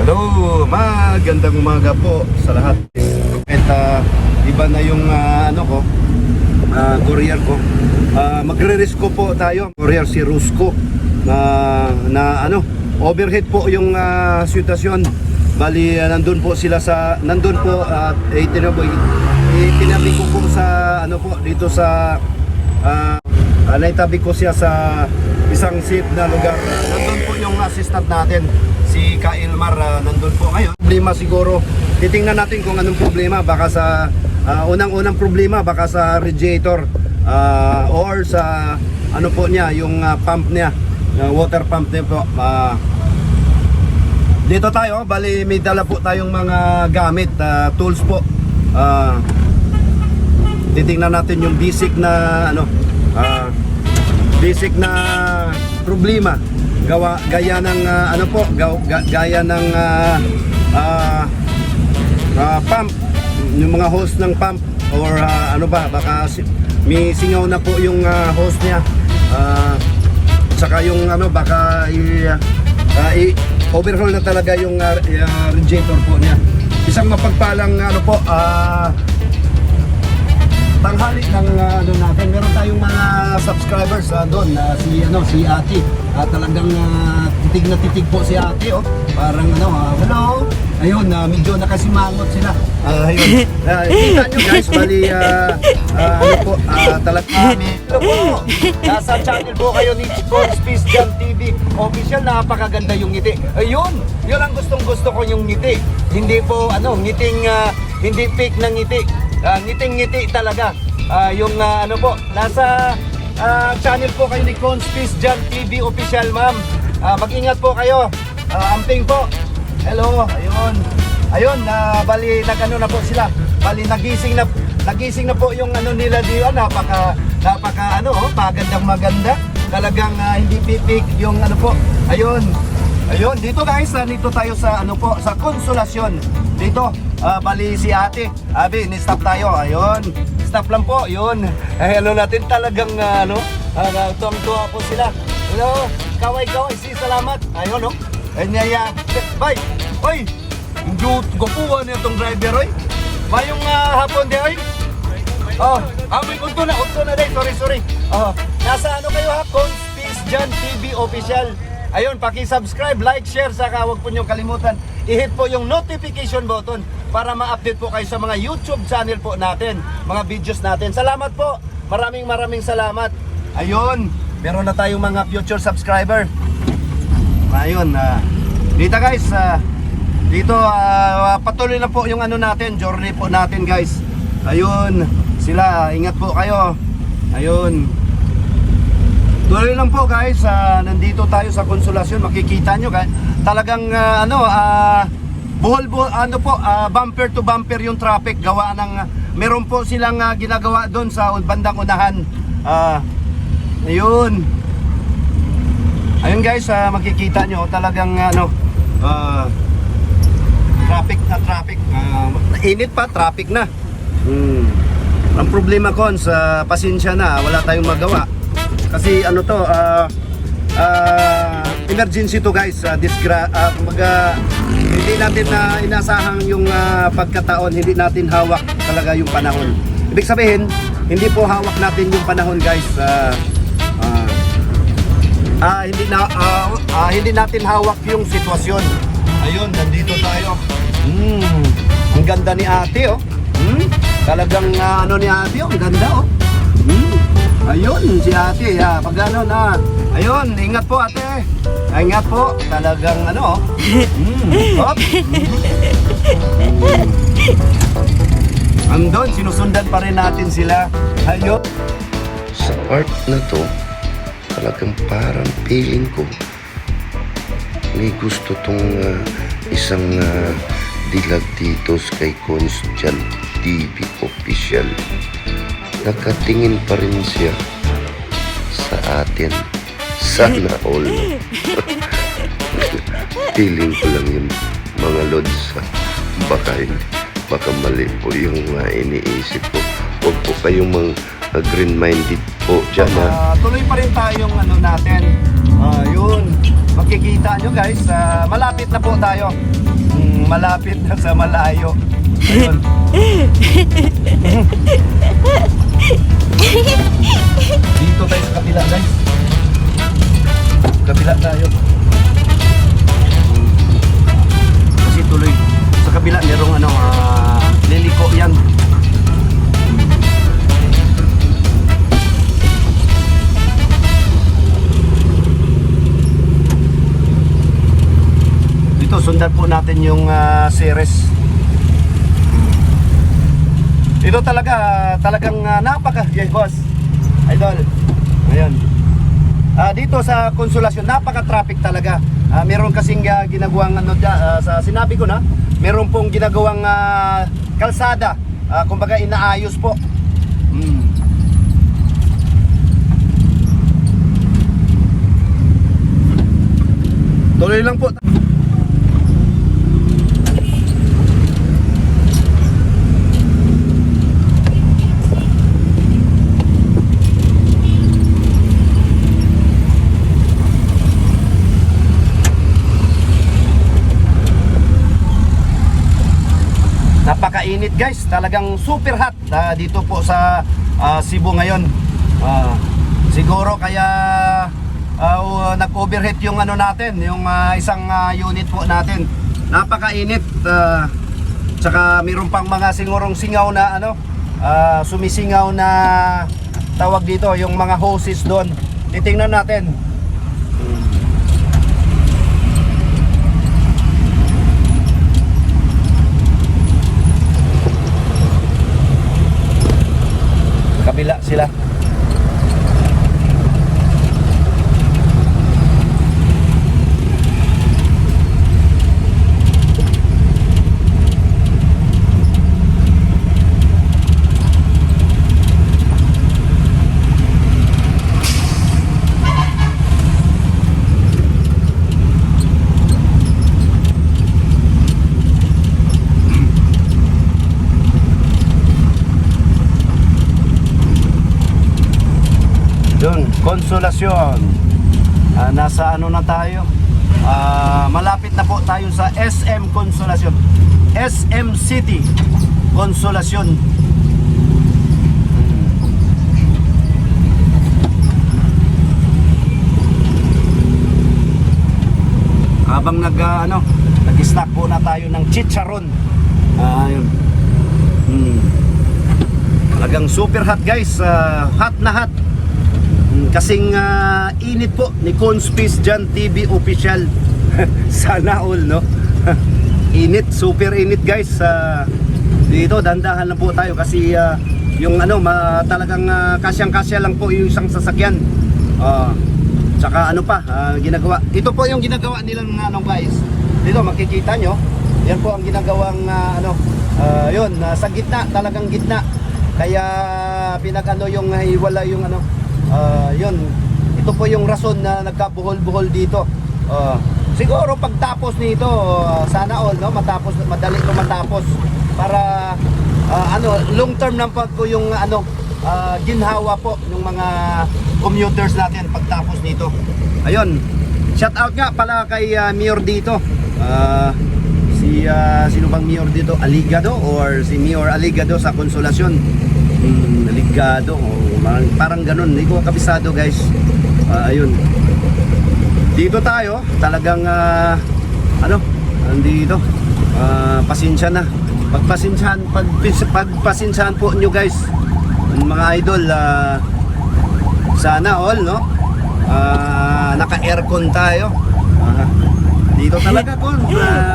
Hello, magandang umaga po sa lahat. At ah, iba na yung ah, ano ko, ah, courier ko. Ah, magre-risk ko po tayo. Courier si Rusco na na ano, overhead po yung uh, sitwasyon. Bali ah, nandun po sila sa nandun po at uh, itinaboy itinabi ko po sa ano po dito sa uh, naitabi ko siya sa isang safe na lugar. Nandun po yung assistant natin, si Ka Ilmar, ah, nandun po ngayon. Problema siguro, titingnan natin kung anong problema. Baka sa, ah, unang-unang problema, baka sa radiator ah, or sa, ano po niya, yung ah, pump niya, yung water pump niya po. Ah, dito tayo, bali may dala po tayong mga gamit, ah, tools po. Ah, titingnan natin yung basic na ano ah, basic na problema gawa gaya ng ah, ano po gaw, ga- gaya ng ah, ah, ah, pump. Yung mga hose ng pump or ah, ano ba baka may singaw na po yung ah, hose niya. Ah, saka yung ano baka i, ah, i- overhaul na talaga yung ah, ah, radiator po niya. Isang mapagpalang ano po ah tanghali ng uh, ano natin. Meron tayong mga subscribers uh, doon na si ano si Ate. Ah, talagang uh, titig na titig po si Ate oh. Parang ano, ah, hello. Ayun, uh, medyo nakasimangot sila. Ah, ayun. Ah, kita nyo guys, bali ah, ah, ano po, uh, talagang Hello po. Nasa channel po kayo ni Chicon Space Jam TV. Official, napakaganda yung ngiti. Ayun, yun ang gustong gusto ko yung ngiti. Hindi po ano, ngiting ah, hindi fake na ngiti. Ah, ngiting-ngiti talaga. Ah, yung ah, ano po, nasa ah, channel po kayo ni Conspis Jan TV official, ma'am. Ah, mag-ingat po kayo. Ah, amping po. Hello, ayun. Ayun, na bali nagano na po sila. Bali nagising na nagising na po yung ano nila di napaka napaka ano, oh, magandang maganda. Talagang ah, hindi pipik yung ano po. Ayun. Ayun, dito guys, ah, dito tayo sa ano po, sa konsolasyon. Dito, ah, bali si ate. Abi, ni-stop tayo. Ayun. Stop lang po, yun. Ay, ano natin talagang ah, ano, uh, tuwang-tuwa po sila. Hello, kaway-kaway, si salamat. Ayun, no? Ay, niyaya. Bye. Oy, Jut, gupuan niya itong driver, oy. Mayong ah, hapon di, oy. Oh, amin unto na, unto na day. Sorry, sorry. Oh, nasa ano kayo ha? Conspis Jan TV official. Ayun, paki-subscribe, like, share, saka huwag po niyong kalimutan. I-hit po yung notification button para ma-update po kayo sa mga YouTube channel po natin, mga videos natin. Salamat po. Maraming maraming salamat. Ayun, meron na tayong mga future subscriber. Ayun, ah, dito guys, ah, dito ah, patuloy na po yung ano natin, journey po natin guys. Ayun, sila, ingat po kayo. Ayun. Tuloy lang po guys, ah, nandito tayo sa konsolasyon, makikita nyo guys. Talagang ah, ano, ah, buhol buhol ano po, ah, bumper to bumper yung traffic gawa ng meron po silang ah, ginagawa doon sa bandang unahan. Ah, ayun. Ayun guys, ah, makikita nyo talagang ano, ah, traffic na traffic. Ah, init pa, traffic na. Hmm. Ang problema kon sa pasensya na, wala tayong magawa. Kasi ano to, ah, ah, emergency to guys, uh, disgra ah, kumbaga, hindi natin na inasahang yung ah, pagkataon, hindi natin hawak talaga yung panahon. Ibig sabihin, hindi po hawak natin yung panahon guys. ah, ah, ah, hindi na ah, ah, hindi natin hawak yung sitwasyon. Ayun, nandito tayo. Hmm, ang ganda ni Ate oh. Hmm, talagang ah, ano ni Ate oh, ang ganda oh. Ayun, si ate, ha, pag ano na. Ayun, ingat po ate. Ingat po, talagang ano. Mm. Mm. Andun, sinusundan pa rin natin sila. Ayun. sa part na to, talagang parang feeling ko may gusto tong ah, isang ah, dilag dito kay Constian TV official. Nakatingin pa rin siya sa atin. Sana all. feeling ko lang yun mga lods. Baka, hindi- baka mali po yung ah, iniisip ko. Huwag po kayong mga green-minded po dyan ha. Ah, tuloy pa rin tayong ano natin. Ah, yun. makikita nyo guys, ah, malapit na po tayo. Mm, malapit na sa malayo. Dito tayo sa kabila guys. Kabila tayo. Kasi tuloy sa kabila merong ano, ah, liliko yan. Dito sundan po natin yung ah, series. Ito talaga talagang ah, napaka yes boss. Idol. Ayun. Ah, dito sa Konsolasyon napaka-traffic talaga. Ah, meron kasing ah, ginagawang ano ah, sa sinabi ko na, meron pong ginagawang ah, kalsada. Ah, kumbaga inaayos po. Mm. Tuloy lang po. Napakainit guys, talagang super hot ah, dito po sa ah, Cebu ngayon. Ah, siguro kaya ah, nag-overheat yung ano natin, yung ah, isang ah, unit po natin. Napakainit. ah, tsaka mayroon pang mga sigurong singaw na ano, ah, sumisingaw na tawag dito, yung mga hoses doon. Titingnan natin. Kabila sila. Yun, konsolasyon. Ah, nasa ano na tayo? Ah, malapit na po tayo sa SM Konsolasyon. SM City Konsolasyon. Habang nag ah, ano, nag-snack po na tayo ng chicharon. Ah, yun. Hmm. Talagang super hot guys, Ah, hot na hot. Kasing ah, init po ni Conspis Jan TV official. Sana all no. init, super init guys. Ah, dito dandahan lang po tayo kasi ah, yung ano ma, talagang ah, kasyang-kasya lang po yung isang sasakyan. Ah, tsaka ano pa ah, ginagawa. Ito po yung ginagawa nilang ano guys. Dito makikita nyo. Yan po ang ginagawang ah, ano ah, yun ah, sa gitna, talagang gitna. Kaya pinagano yung hiwala yung ano Ah, yun. Ito po yung rason na nagkabuhol-buhol dito. Ah, siguro pagtapos nito, ah, sana all no, matapos madali ko matapos para ah, ano, long term lang po yung ano ah, ginhawa po ng mga commuters natin pagtapos nito. Ayun. Shout out nga pala kay ah, Mayor dito. Ah, si ah, sino bang Mayor dito? Aligado or si Mayor Aligado sa Konsolasyon. Hmm, Aligado o parang, parang ganun. Hindi ko kabisado guys. Ah, ayun. Dito tayo, talagang ah, ano, andito. Ah, pasensya na. Pagpasensyahan, pag, pagpasensyahan po nyo guys. Mga idol, ah, sana all, no? Ah, naka-aircon tayo. Ah, dito talaga ko,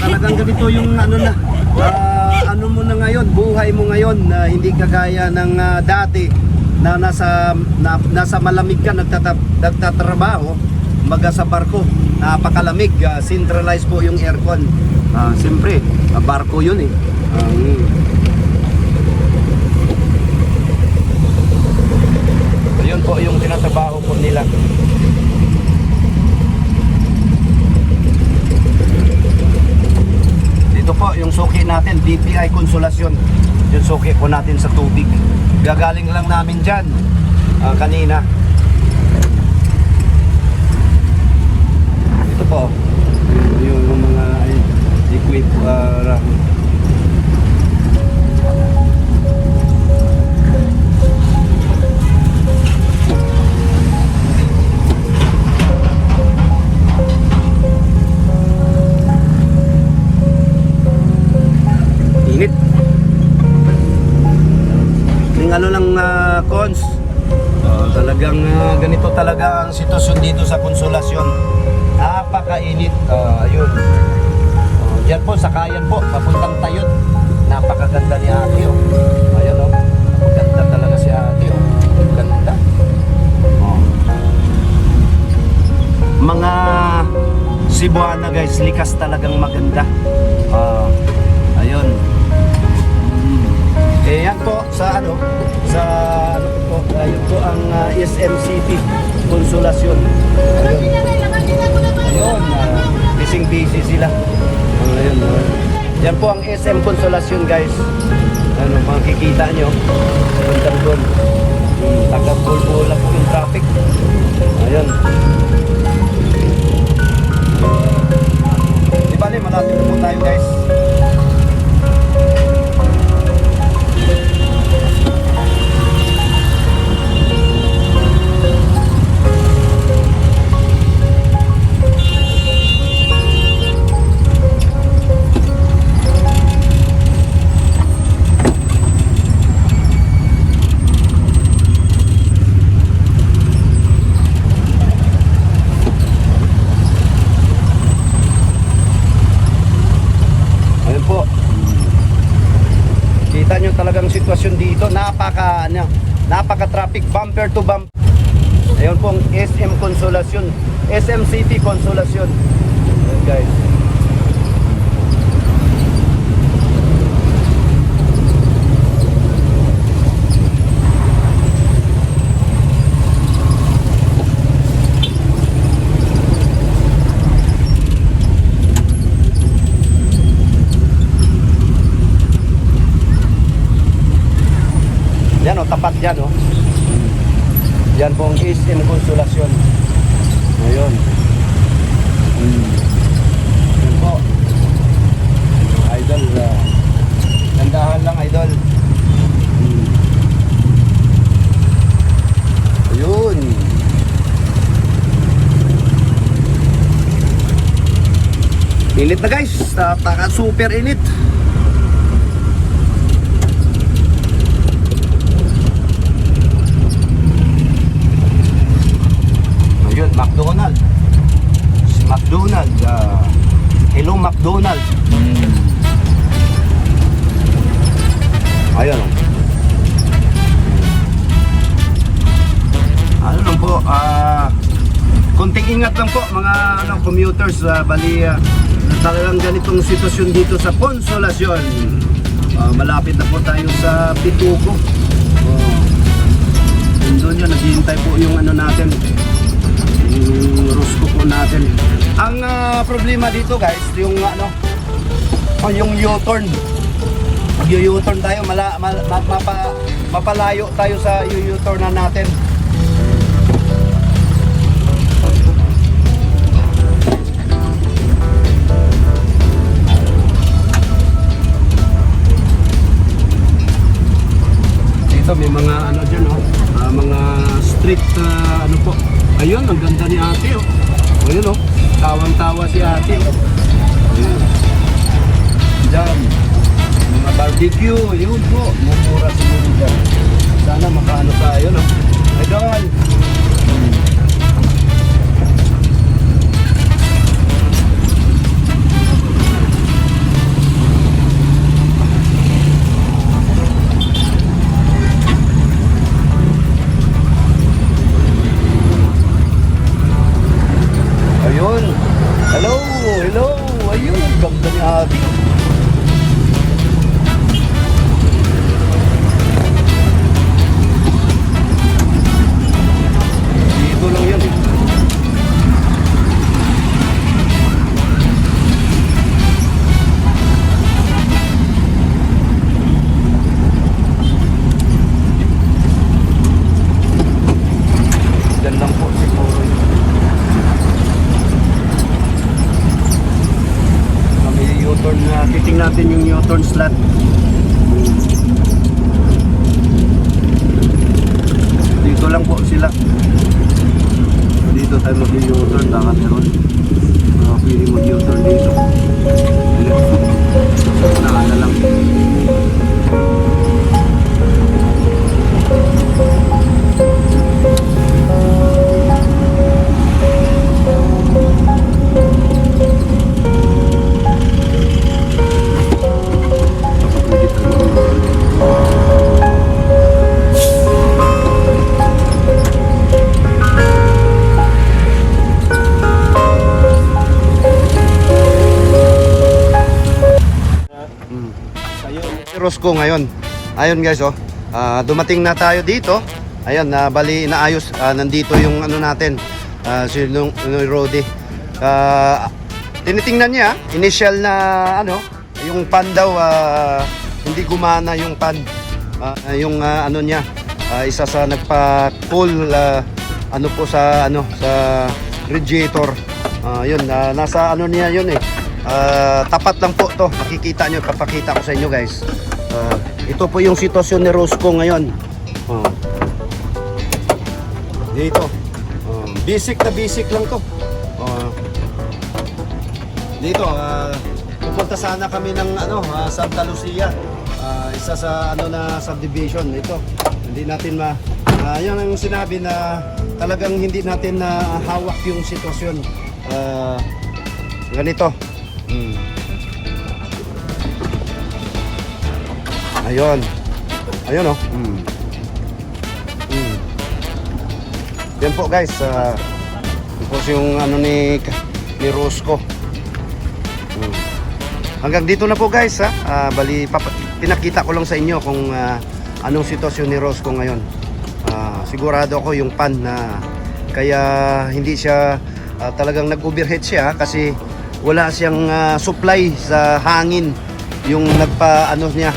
talagang ganito yung ano na. ah, ano mo na ngayon, buhay mo ngayon na hindi kagaya ng ah, dati na nasa na, nasa malamig ka nagtata, nagtatrabaho maga sa barko napakalamig ah, centralized po yung aircon ah, siyempre ah, barko yun eh Ah, mm. ayun po yung tinatrabaho po nila Dito po yung suki natin, BPI Konsolasyon. Yung suki po natin sa tubig. Gagaling lang namin dyan ah, kanina. Ito po. po. Yun, yung mga equip para uh, cons. Oh, talagang ah, ganito talaga ang sitwasyon dito sa konsolasyon. Napakainit. Ah, ayun. Oh, diyan po, sakayan po, papuntang tayot. Napakaganda ni ate. Oh. Ayun oh. Ganda talaga si ate. Oh. Ganda. Oh. Mga Cebuana guys, likas talagang maganda. Ah, ayun. Eh yan po sa ano sa ano po ayun po ang uh, SMCP Konsolasyon. Ayun. Ayun, uh, busy sila. Ayun. Yan po ang SM Konsolasyon guys. Ano makikita nyo. Punta doon. Hmm, Taga-bulbula po yung traffic. Ayun. Di bali, malapit na po tayo guys. Napaka, ano, napaka traffic bumper to bumper. Ayun po ang SM Consolacion. SM City Consolacion. Ayun guys. Tapat yan o. Yan po ang SM Consolacion. Ayun. Hmm. Yan po. Idol. Uh, gandahan lang, idol. Hmm. Ayun. Init na guys. Napaka super init. Ayun, McDonald. Si McDonald. ah, hello, McDonald. Ayun. oh. Ano lang po, ah, konting ingat lang po mga ano, commuters. ah, bali, ah, talagang ganitong sitwasyon dito sa Consolacion. Ah, malapit na po tayo sa Pituco. Oh. Doon yun, naghihintay po yung ano natin, Rosco po natin. Ang ah, problema dito guys, yung ano, oh, yung U-turn. U-turn tayo, mala, mal, ma, mapa, mapalayo tayo sa U-turn na natin. Dito may mga ano dyan oh, ah, mga street ah, ano po. Ayun, ang ganda ni ate oh. Ayun oh, tawang-tawa si ate oh. Ayun. Dyan, mga barbecue, yun po, mumura siguro dyan. Sana makaano tayo no. Idol! U-turn slot. Rosco ngayon. Ayun guys oh. Ah, dumating na tayo dito. Ayun, na bali inaayos Ah, nandito yung ano natin. ah, si Nung Nung Rodi. Ah, tinitingnan niya initial na ano, yung pan daw ah, hindi gumana yung pan. Ah, yung ah, ano niya, ah, isa sa nagpa-pull ah, ano po sa ano sa radiator. Ah, yun, ah, nasa ano niya yun eh. Ah, tapat lang po to. Makikita nyo, papakita ko sa inyo guys. Ah, ito po yung sitwasyon ni Rosco ngayon. Oh. Dito. Oh, basic na basic lang to. Oh. Dito, ah, pupunta sana kami ng ano, ah, Santa Lucia. Ah, isa sa ano na subdivision ito. Hindi natin ma ah, yan ang sinabi na talagang hindi natin na hawak yung sitwasyon. Ah, ganito. Hmm. Ayun. Ayun oh. Hmm. Hmm. Yan po guys. Uh, yun po yung ano ni ni Rosco. Hmm. Hanggang dito na po guys ha. Ah, bali papa, pinakita ko lang sa inyo kung ah, anong sitwasyon ni Rosco ngayon. Ah, sigurado ako yung pan na kaya hindi siya ah, talagang nag-overheat siya kasi wala siyang ah, supply sa hangin yung nagpa ano niya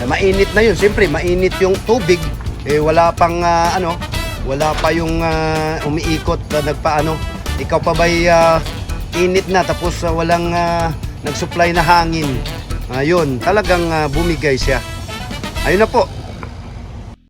eh, mainit na yun. Siyempre mainit yung tubig. Eh wala pang ah, ano wala pa yung ah, umiikot na nagpaano. Ikaw pa ba'y ah, init na tapos ah, walang ah, nag-supply na hangin? Ayun talagang ah, bumigay siya. Ayun na po